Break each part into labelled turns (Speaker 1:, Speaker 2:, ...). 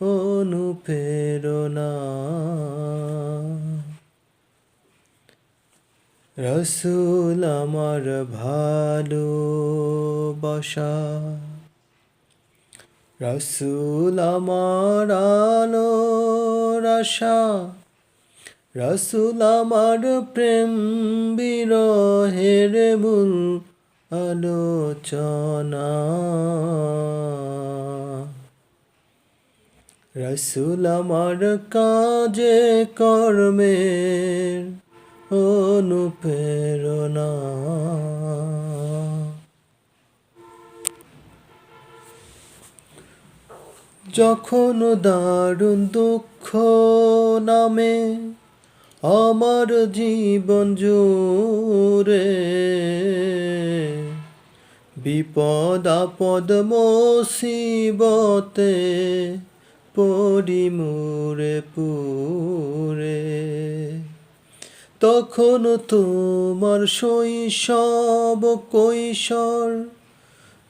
Speaker 1: অনুপ্রেরণা। রসুল আমার ভালো বসা রসুল আমার আলো আশা। রসুল আমার প্রেম বিরহের মূল আলোচনা। রসুল আমার কাজে কর্মের অনুপ্রেরণা। যখন দারুণ দুঃখ নামে আমার জীবন জুড়ে, বিপদ আপদ, মুসিবতে পড়ি মুরে পুরে। তখন তোমার শৈশব কৈশোর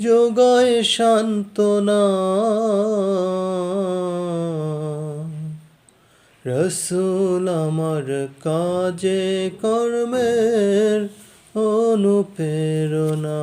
Speaker 1: যোগায় সান্ত্বনা। রসুল আমার কাজে কর্মের অনুপ্রেরণা।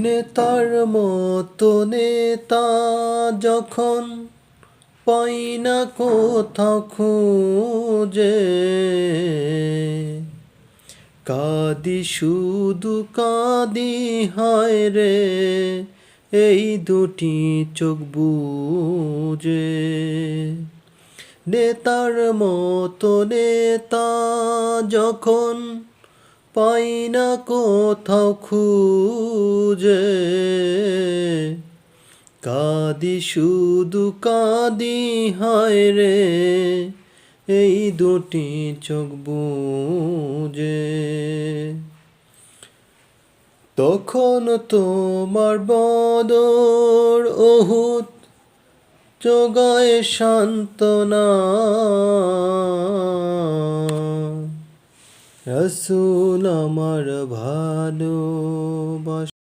Speaker 1: নেতার মতো নেতা যখন পাই না কোথাও খুঁজে। কাদি শুধু কাদি, হায় রে, এই দুটি চোখ বুঝে। নেতার মতো নেতা যখন পাই না কোথাও খুঁজে। কাদি শুধু, কাদি, হায় রে, এই দুটি চোখ বুঝে। তখন তোমার বদর অহুত যোগায় সান্ত্বনা। রসুল আমার ভালোবাস